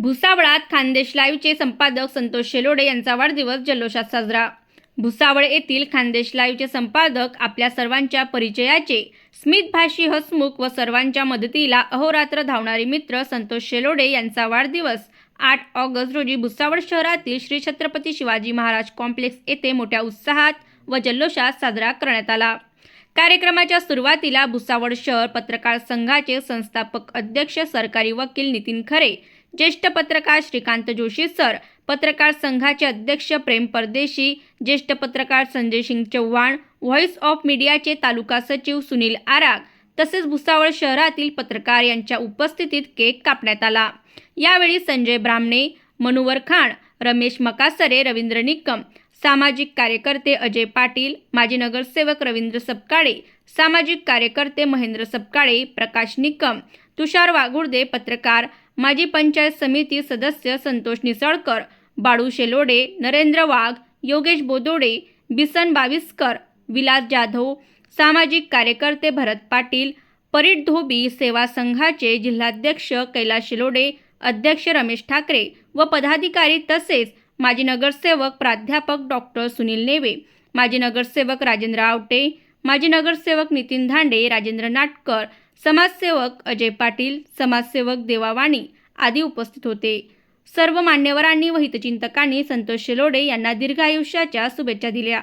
भुसावळात खानदेश लाईव्हचे संपादक संतोष शेलोडे यांचा वाढदिवस जल्लोषात साजरा. भुसावळ येथील खानदेश लाईव्हचे संपादक आपल्या सर्वांच्या परिचयाचे स्मितभाषी हसमुख व सर्वांच्या मदतीला अहोरात्र धावणारे मित्र संतोष शेलोडे यांचा वाढदिवस आठ ऑगस्ट रोजी भुसावळ शहरातील श्री छत्रपती शिवाजी महाराज कॉम्प्लेक्स येथे मोठ्या उत्साहात व जल्लोषात साजरा करण्यात आला. कार्यक्रमाच्या सुरुवातीला भुसावळ शहर पत्रकार संघाचे संस्थापक अध्यक्ष सरकारी वकील नितीन खरे ज्येष्ठ पत्रकार श्रीकांत जोशी सर पत्रकार संघाचे अध्यक्ष प्रेम परदेशी ज्येष्ठ पत्रकार संजय सिंग चव्हाण व्हॉइस ऑफ मीडियाचे तालुका सचिव सुनील आराग तसेच भुसावळ शहरातील पत्रकार यांच्या उपस्थितीत केक कापण्यात आला. यावेळी संजय ब्राह्मणे मनुवर खान रमेश मकासरे रवींद्र निकम सामाजिक कार्यकर्ते अजय पाटील माजी नगरसेवक रवींद्र सपकाळे सामाजिक कार्यकर्ते महेंद्र सपकाळे प्रकाश निकम तुषार वाघुर्दे पत्रकार माजी पंचायत समिती सदस्य संतोष निसळकर बाळू शेलोडे नरेंद्र वाघ योगेश बोदोडे बिसन बाविस्कर विलास जाधव सामाजिक कार्यकर्ते भरत पाटील परीट धोबी सेवा संघाचे जिल्हाध्यक्ष कैलास शिलोडे अध्यक्ष रमेश ठाकरे व पदाधिकारी तसेच माजी नगरसेवक प्राध्यापक डॉक्टर सुनील नेवे माजी नगरसेवक राजेंद्र आवटे माजी नगरसेवक नितीन धांडे राजेंद्र नाटकर समाजसेवक अजय पाटील समाजसेवक देवावाणी आदी उपस्थित होते. सर्व मान्यवरांनी व हितचिंतकांनी संतोष शेलोडे यांना दीर्घ आयुष्याच्या शुभेच्छा दिल्या.